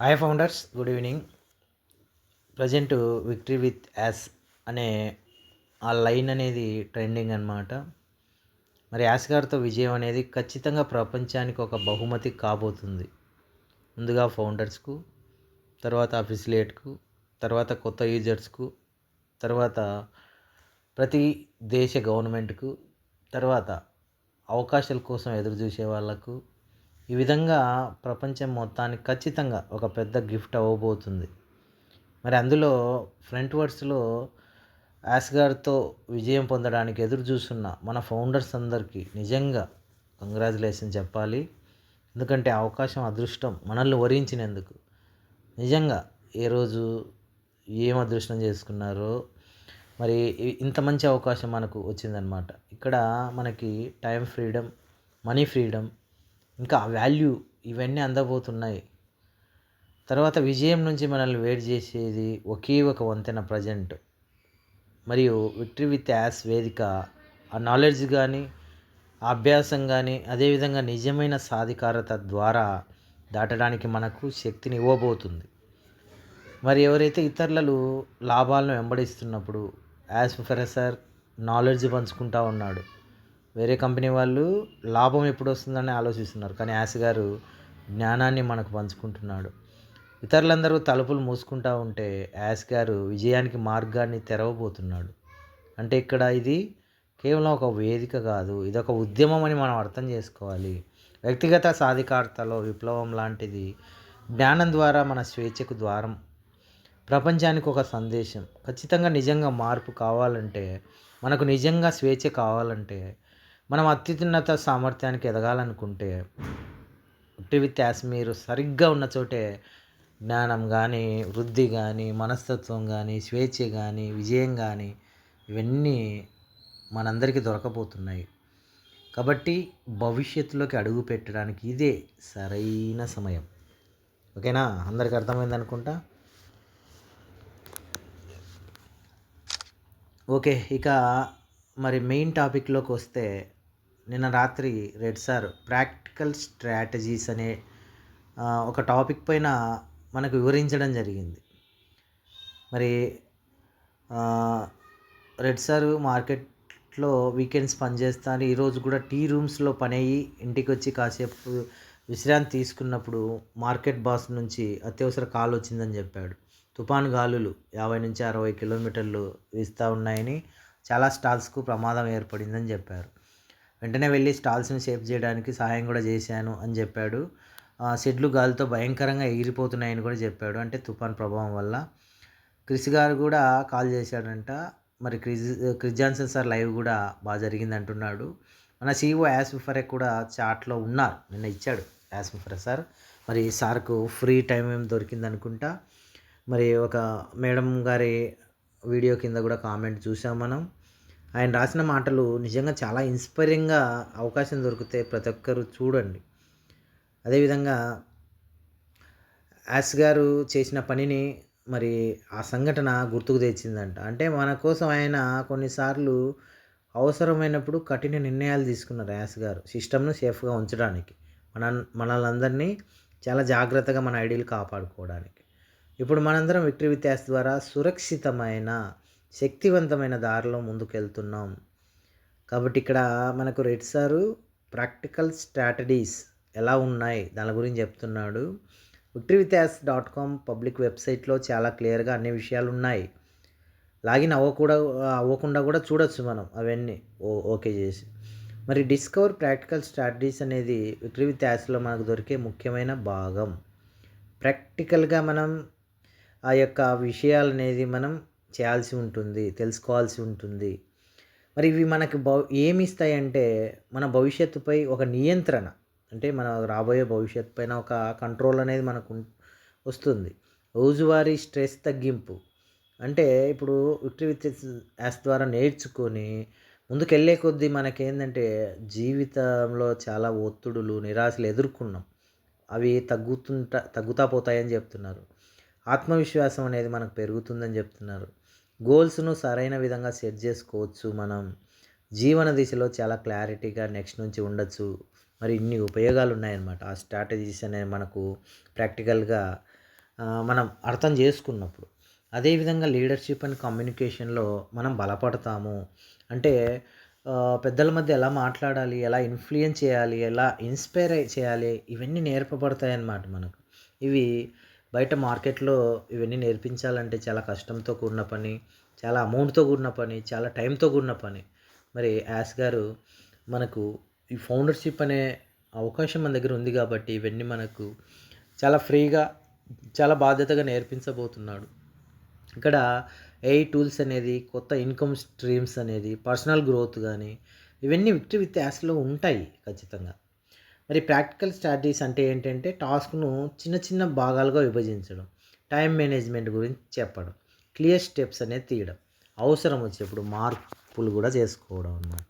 Hi founders good evening present victory with Yas అనే ఆ line అనేది ట్రెండింగ్ అనమాట మరి యాస్ గారితో విజయం అనేది ఖచ్చితంగా ప్రపంచానికి ఒక బహుమతి కాబోతుంది. ముందుగా ఫౌండర్స్కు తర్వాత అఫిసిలేట్కు తర్వాత కొత్త యూజర్స్కు తర్వాత ప్రతి దేశ గవర్నమెంట్కు తర్వాత అవకాశాల కోసం ఎదురు చూసే వాళ్ళకు ఈ విధంగా ప్రపంచం మొత్తానికి ఖచ్చితంగా ఒక పెద్ద గిఫ్ట్ అవ్వబోతుంది. మరి అందులో ఫ్రంట్ వర్డ్స్లో యాస్గార్తో విజయం పొందడానికి ఎదురు చూస్తున్న మన ఫౌండర్స్ అందరికీ నిజంగా కంగ్రాచులేషన్ చెప్పాలి. ఎందుకంటే అవకాశం అదృష్టం మనల్ని వరించినందుకు. నిజంగా ఏ రోజు ఏం అదృష్టం చేసుకున్నారో మరి ఇంత మంచి అవకాశం మనకు వచ్చిందనమాట ఇక్కడ మనకి టైం ఫ్రీడమ్ మనీ ఫ్రీడమ్ ఇంకా వాల్యూ ఇవన్నీ అందబోతున్నాయి. తర్వాత విజయం నుంచి మనల్ని వెయిట్ చేసేది ఒకే ఒక వంతెన ప్రజెంట్ మరియు విక్టరీ విత్ యాస్ వేదిక ఆ నాలెడ్జ్ కానీ అభ్యాసం కానీ అదేవిధంగా నిజమైన సాధికారత ద్వారా దాటడానికి మనకు శక్తిని ఇవ్వబోతుంది. మరి ఎవరైతే ఇతరులు లాభాలను వెంబడిస్తున్నప్పుడు యాజ్ ప్రొఫెసర్ నాలెడ్జ్ పంచుకుంటా ఉన్నాడు. వేరే కంపెనీ వాళ్ళు లాభం ఎప్పుడు వస్తుందని ఆలోచిస్తున్నారు. కానీ యాస్ గారు జ్ఞానాన్ని మనకు పంచుకుంటున్నాడు. ఇతరులందరూ తలుపులు మూసుకుంటా ఉంటే యాస్ గారు విజయానికి మార్గాన్ని తెరవబోతున్నాడు. అంటే ఇక్కడ ఇది కేవలం ఒక వేదిక కాదు ఇది ఒక ఉద్యమం అని మనం అర్థం చేసుకోవాలి. వ్యక్తిగత సాధికారతలో విప్లవం లాంటిది జ్ఞానం ద్వారా మన స్వేచ్ఛకు ద్వారం. ప్రపంచానికి ఒక సందేశం. ఖచ్చితంగా నిజంగా మార్పు కావాలంటే మనకు నిజంగా స్వేచ్ఛ కావాలంటే మనం అత్యున్నత సామర్థ్యానికి ఎదగాలనుకుంటే ఉట్టి విత్ యాస్ మీరు సరిగ్గా ఉన్న చోటే జ్ఞానం కానీ వృద్ధి కానీ మనస్తత్వం కానీ స్వేచ్ఛ కానీ విజయం కానీ ఇవన్నీ మనందరికీ దొరకబోతున్నాయి. కాబట్టి భవిష్యత్తులోకి అడుగు పెట్టడానికి ఇదే సరైన సమయం. ఓకేనా? అందరికి అర్థమైంది అనుకుంటా? ఓకే ఇక మరి మెయిన్ టాపిక్లోకి వస్తే నిన్న రాత్రి రెడ్ సార్ ప్రాక్టికల్ స్ట్రాటజీస్ అనే ఒక టాపిక్ పైన మనకు వివరించడం జరిగింది. మరి రెడ్ సార్ మార్కెట్లో వీకెండ్స్ పనిచేస్తాను. ఈరోజు కూడా టీ రూమ్స్లో పని అయ్యి ఇంటికి వచ్చి కాసేపు విశ్రాంతి తీసుకున్నప్పుడు మార్కెట్ బాస్ నుంచి అత్యవసర కాల్ వచ్చిందని చెప్పాడు. తుఫాన్ గాలులు యాభై నుంచి అరవై కిలోమీటర్లు వీస్తూ ఉన్నాయని చాలా స్టాల్స్కు ప్రమాదం ఏర్పడిందని చెప్పారు. వెంటనే వెళ్ళి స్టాల్స్ని సేఫ్ చేయడానికి సహాయం కూడా చేశాను అని చెప్పాడు. ఆ, షెడ్లు గాలితో భయంకరంగా ఎగిరిపోతున్నాయని కూడా చెప్పాడు. అంటే తుఫాన్ ప్రభావం వల్ల. క్రిస్ గారు కూడా కాల్ చేశాడంట. మరి క్రిజ్ క్రిస్ జాన్సన్ సార్ లైవ్ కూడా బాగా జరిగింది అంటున్నాడు. మన సీఈఓ యాస్ కూడా చాట్లో ఉన్నారు. నిన్న ఇచ్చాడు యాస్ సార్. మరి సార్కు ఫ్రీ టైం ఏం దొరికింది అనుకుంటా. మరి ఒక మేడం గారి వీడియో కింద కూడా కామెంట్ చూసాం మనం. ఆయన రాసిన మాటలు నిజంగా చాలా ఇన్స్పైరింగ్గా అవకాశం దొరికితే ప్రతి ఒక్కరు చూడండి. అదేవిధంగా యాస్ గారు చేసిన పనిని మరి ఆ సంఘటన గుర్తుకు తెచ్చిందంట. అంటే మన కోసం ఆయన కొన్నిసార్లు అవసరమైనప్పుడు కఠిన నిర్ణయాలు తీసుకున్నారు యాస్ గారు. సిస్టమ్ను సేఫ్గా ఉంచడానికి మన మనలందరినీ చాలా జాగ్రత్తగా మన ఐడియలు కాపాడుకోవడానికి. ఇప్పుడు మనందరం విక్టరీ విత్ యాస్ ద్వారా సురక్షితమైన శక్తివంతమైన దారిలో ముందుకెళ్తున్నాం. కాబట్టి ఇక్కడ మనకు రెడ్ సారు ప్రాక్టికల్ స్ట్రాటజీస్ ఎలా ఉన్నాయి? దాని గురించి చెప్తున్నాడు. Victory with Yas dot com public వెబ్సైట్లో చాలా క్లియర్గా అన్ని విషయాలు ఉన్నాయి. లాగిన్ అవ్వకూడ అవ్వకుండా కూడా చూడొచ్చు మనం అవన్నీ. ఓ ఓకే చేసి మరి డిస్కవర్ ప్రాక్టికల్ స్ట్రాటజీస్ అనేది విక్టరీ విత్ యాస్లో మనకు దొరికే ముఖ్యమైన భాగం. ప్రాక్టికల్గా మనం ఆ యొక్క విషయాలు అనేది మనం చేయాల్సి ఉంటుంది తెలుసుకోవాల్సి ఉంటుంది. మరి ఇవి మనకు భవ ఏమి ఇస్తాయంటే మన భవిష్యత్తుపై ఒక నియంత్రణ అంటే మన రాబోయే భవిష్యత్తు పైన ఒక కంట్రోల్ అనేది మనకు వస్తుంది. రోజువారీ స్ట్రెస్ తగ్గింపు అంటే ఇప్పుడు విక్టరీ విత్ యాస్ ద్వారా నేర్చుకొని ముందుకెళ్ళే కొద్దీ మనకేంటంటే జీవితంలో చాలా ఒత్తిడులు నిరాశలు ఎదుర్కొన్నాం. అవి తగ్గుతుంటా తగ్గుతా పోతాయని చెప్తున్నారు. ఆత్మవిశ్వాసం అనేది మనకు పెరుగుతుందని చెప్తున్నారు. గోల్స్ను సరైన విధంగా సెట్ చేసుకోవచ్చు మనం. జీవన దిశలో చాలా క్లారిటీగా నెక్స్ట్ నుంచి ఉండొచ్చు. మరి ఇన్ని ఉపయోగాలు ఉన్నాయన్నమాట ఆ స్ట్రాటజీస్ అనేవి మనకు ప్రాక్టికల్గా మనం అర్థం చేసుకున్నప్పుడు. అదేవిధంగా లీడర్షిప్ అండ్ కమ్యూనికేషన్లో మనం బలపడతాము. అంటే పెద్దల మధ్య ఎలా మాట్లాడాలి ఎలా ఇన్ఫ్లుయెన్స్ చేయాలి ఎలా ఇన్స్పైర్ చేయాలి ఇవన్నీ నేర్పబడతాయి అన్నమాట మనకు. ఇవి బయట మార్కెట్లో ఇవన్నీ నేర్పించాలంటే చాలా కష్టంతో కూడిన పని చాలా అమౌంట్తో కూడిన పని చాలా టైంతో కూడిన పని. మరి యాస్ గారు మనకు ఈ ఫౌండర్షిప్ అనే అవకాశం మన దగ్గర ఉంది కాబట్టి ఇవన్నీ మనకు చాలా ఫ్రీగా చాలా బాధ్యతగా నేర్పించబోతున్నాడు. ఇక్కడ ఏఐ టూల్స్ అనేది కొత్త ఇన్కమ్ స్ట్రీమ్స్ అనేది పర్సనల్ గ్రోత్ కానీ ఇవన్నీ విక్టరీ విత్ యాస్లో ఉంటాయి ఖచ్చితంగా. మరి ప్రాక్టికల్ స్ట్రాటజీస్ అంటే ఏంటంటే టాస్క్ను చిన్న చిన్న భాగాలుగా విభజించడం టైం మేనేజ్మెంట్ గురించి చెప్పడం క్లియర్ స్టెప్స్ అనేది తీయడం అవసరం వచ్చేప్పుడు మార్పులు కూడా చేసుకోవడం అన్నమాట.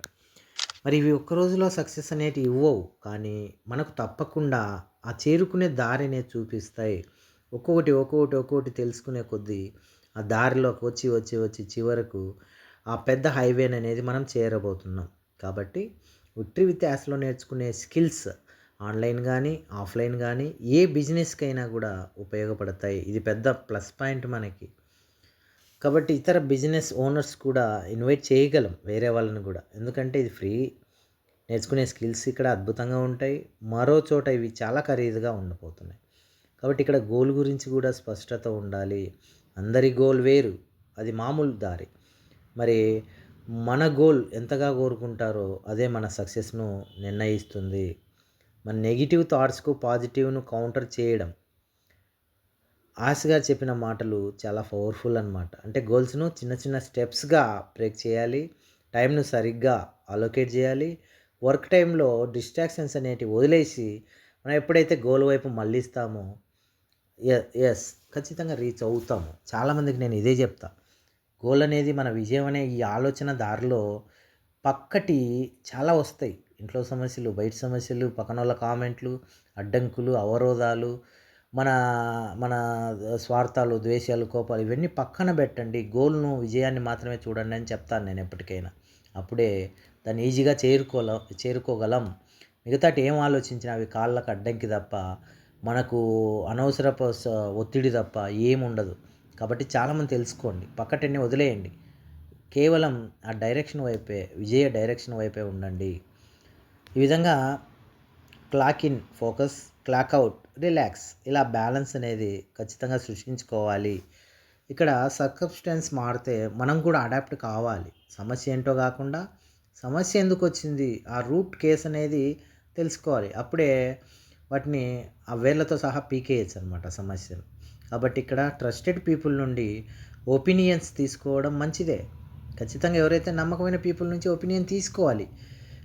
మరి ఇవి ఒక్క రోజులో సక్సెస్ అనేది ఇవ్వవు కానీ మనకు తప్పకుండా ఆ చేరుకునే దారినే చూపిస్తాయి. ఒక్కొక్కటి ఒక్కొక్కటి ఒక్కొక్కటి తెలుసుకునే కొద్దీ ఆ దారిలోకి వచ్చి వచ్చి వచ్చి చివరకు ఆ పెద్ద హైవే అనేది మనం చేరబోతున్నాం. కాబట్టి విక్టరీ విత్ యాస్లో నేర్చుకునే స్కిల్స్ ఆన్లైన్ కానీ ఆఫ్లైన్ కానీ ఏ బిజినెస్కైనా కూడా ఉపయోగపడతాయి. ఇది పెద్ద ప్లస్ పాయింట్ మనకి. కాబట్టి ఇతర బిజినెస్ ఓనర్స్ కూడా ఇన్వైట్ చేయగలం వేరే వాళ్ళని కూడా. ఎందుకంటే ఇది ఫ్రీ నేర్చుకునే స్కిల్స్ ఇక్కడ అద్భుతంగా ఉంటాయి. మరో చోట ఇవి చాలా ఖరీదుగా ఉండబోతున్నాయి కాబట్టి ఇక్కడ గోల్ గురించి కూడా స్పష్టత ఉండాలి. అందరి గోల్ వేరు. అది మామూలు దారి. మరి మన గోల్ ఎంతగా కోరుకుంటారో అదే మన సక్సెస్ను నిర్ణయిస్తుంది. మన నెగిటివ్ థాట్స్కు పాజిటివ్ను కౌంటర్ చేయడం. ఆశ గారు చెప్పిన మాటలు చాలా పవర్ఫుల్ అనమాట అంటే గోల్స్ను చిన్న చిన్న స్టెప్స్గా బ్రేక్ చేయాలి టైంను సరిగ్గా అలొకేట్ చేయాలి వర్క్ టైంలో డిస్ట్రాక్షన్స్ అనేటివి వదిలేసి మనం ఎప్పుడైతే గోల్ వైపు మళ్ళిస్తామో ఎస్ ఖచ్చితంగా రీచ్ అవుతాము. చాలామందికి నేను ఇదే చెప్తా. గోల్ అనేది మన విజయం అనే ఈ ఆలోచన దారిలో పక్కటి చాలా వస్తాయి. ఇంట్లో సమస్యలు బయట సమస్యలు పక్కన వాళ్ళ కామెంట్లు అడ్డంకులు అవరోధాలు మన మన స్వార్థాలు ద్వేషాలు కోపాలు ఇవన్నీ పక్కన పెట్టండి. గోల్ను విజయాన్ని మాత్రమే చూడండి అని చెప్తాను నేను ఎప్పటికైనా. అప్పుడే దాన్ని ఈజీగా చేరుకోల చేరుకోగలం. మిగతాటి ఏం ఆలోచించినా అవి కాళ్ళకు అడ్డంకి తప్ప మనకు అనవసరపు ఒత్తిడి తప్ప ఏముండదు కాబట్టి చాలామంది తెలుసుకోండి. పక్కటన్ని వదిలేయండి. కేవలం ఆ డైరెక్షన్ వైపే విజయ డైరెక్షన్ వైపే ఉండండి. ఈ విధంగా clock in focus clock out relax ఇలా బ్యాలెన్స్ అనేది ఖచ్చితంగా సృష్టించుకోవాలి. ఇక్కడ సర్కబ్స్టెన్స్ మారితే మనం కూడా అడాప్ట్ కావాలి. సమస్య ఏంటో కాకుండా సమస్య ఎందుకు వచ్చింది? ఆ రూట్ కేస్ అనేది తెలుసుకోవాలి. అప్పుడే వాటిని ఆ వేర్లతో సహా పీకేయచ్చు అనమాట సమస్యను కాబట్టి ఇక్కడ ట్రస్టెడ్ పీపుల్ నుండి ఒపీనియన్స్ తీసుకోవడం మంచిదే. ఖచ్చితంగా ఎవరైతే నమ్మకమైన పీపుల్ నుంచి ఒపీనియన్ తీసుకోవాలి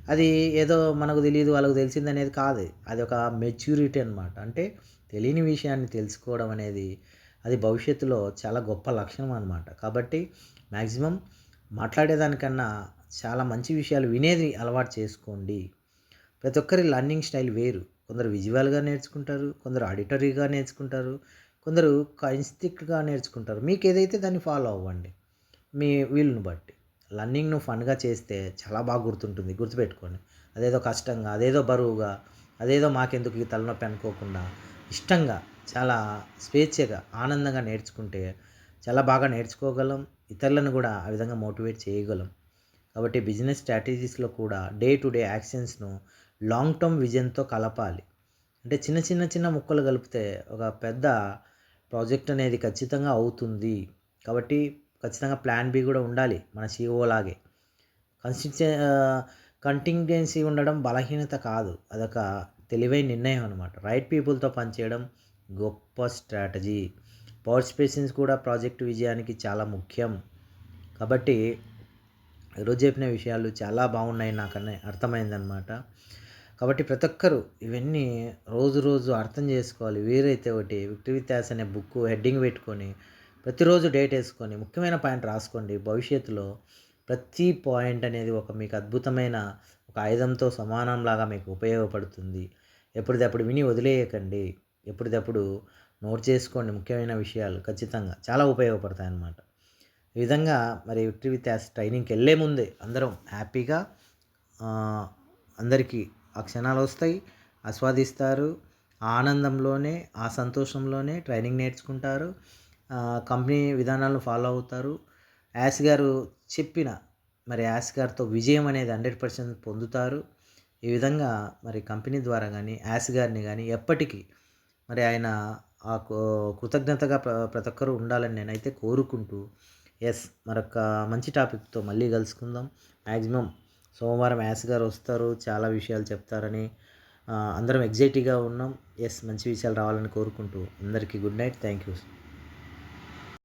అది ఏదో మనకు తెలియదు వాళ్ళకు తెలిసింది అనేది కాదు. అది ఒక మెచ్యూరిటీ అనమాట అంటే తెలియని విషయాన్ని తెలుసుకోవడం అనేది అది భవిష్యత్తులో చాలా గొప్ప లక్షణం అనమాట కాబట్టి మ్యాక్సిమం మాట్లాడేదానికన్నా చాలా మంచి విషయాలు వినేది అలవాటు చేసుకోండి. ప్రతి ఒక్కరి లర్నింగ్ స్టైల్ వేరు. కొందరు విజువల్గా నేర్చుకుంటారు కొందరు ఆడిటరీగా నేర్చుకుంటారు కొందరు కైన్స్టిక్గా నేర్చుకుంటారు. మీకు ఏదైతే దాన్ని ఫాలో అవ్వండి మీ వీలుని బట్టి. లర్నింగ్ను ఫన్గా చేస్తే చాలా బాగా గుర్తుంటుంది గుర్తుపెట్టుకోండి. అదేదో కష్టంగా అదేదో బరువుగా అదేదో మాకెందుకు ఈ తలనొప్పి అనుకోకుండా ఇష్టంగా చాలా స్వేచ్ఛగా ఆనందంగా నేర్చుకుంటే చాలా బాగా నేర్చుకోగలం. ఇతరులను కూడా ఆ విధంగా మోటివేట్ చేయగలం. కాబట్టి బిజినెస్ స్ట్రాటజీస్లో కూడా డే టు డే యాక్షన్స్ను లాంగ్ టర్మ్ విజన్తో కలపాలి. అంటే చిన్న చిన్న చిన్న ముక్కలు కలిపితే ఒక పెద్ద ప్రాజెక్ట్ అనేది ఖచ్చితంగా అవుతుంది. కాబట్టి ఖచ్చితంగా ప్లాన్ బి కూడా ఉండాలి మన CEO లాగే. కన్సిస్టె కంటింజెన్సీ ఉండడం బలహీనత కాదు. అదొక తెలివైన నిర్ణయం అనమాట రైట్ పీపుల్తో పనిచేయడం గొప్ప స్ట్రాటజీ పార్టిసిపేషన్స్ కూడా ప్రాజెక్ట్ విజయానికి చాలా ముఖ్యం. కాబట్టి ఈరోజు చెప్పిన విషయాలు చాలా బాగున్నాయి నాకు అర్థమైందనమాట కాబట్టి ప్రతి ఒక్కరు ఇవన్నీ రోజు రోజు అర్థం చేసుకోవాలి. వీరైతే ఒకటి విక్టరీ విత్యాస్ అనే బుక్ హెడ్డింగ్ పెట్టుకొని ప్రతిరోజు డేట్ వేసుకొని ముఖ్యమైన పాయింట్ రాసుకోండి. భవిష్యత్తులో ప్రతి పాయింట్ అనేది ఒక మీకు అద్భుతమైన ఒక ఆయుధంతో సమానంలాగా మీకు ఉపయోగపడుతుంది. ఎప్పటిదప్పుడు విని వదిలేయకండి. ఎప్పటిదప్పుడు నోట్ చేసుకోండి ముఖ్యమైన విషయాలు. ఖచ్చితంగా చాలా ఉపయోగపడతాయి అన్నమాట ఈ విధంగా మరి విక్టరీ విత్ యాస్ ట్రైనింగ్కి వెళ్ళే ముందే అందరం హ్యాపీగా అందరికీ ఆ క్షణాలు వస్తాయి. ఆస్వాదిస్తారు. ఆనందంలోనే ఆ సంతోషంలోనే ట్రైనింగ్ నేర్చుకుంటారు. కంపెనీ విధానాలను ఫాలో అవుతారు. యాస్ గారు చెప్పిన మరి యాస్ గారితో విజయం అనేది హండ్రెడ్ పర్సెంట్ పొందుతారు. ఈ విధంగా మరి కంపెనీ ద్వారా కానీ యాస్ గారిని కానీ ఎప్పటికీ మరి ఆయన ఆ కృతజ్ఞతగా ప్ర ప్రతి ఒక్కరూ ఉండాలని నేనైతే కోరుకుంటూ ఎస్ మరొక మంచి టాపిక్తో మళ్ళీ కలుసుకుందాం. మ్యాక్సిమం సోమవారం యాస్ గారు వస్తారు చాలా విషయాలు చెప్తారని అందరం ఎగ్జైటీగా ఉన్నాం. ఎస్ మంచి విషయాలు రావాలని కోరుకుంటూ అందరికీ గుడ్ నైట్ థ్యాంక్ యూ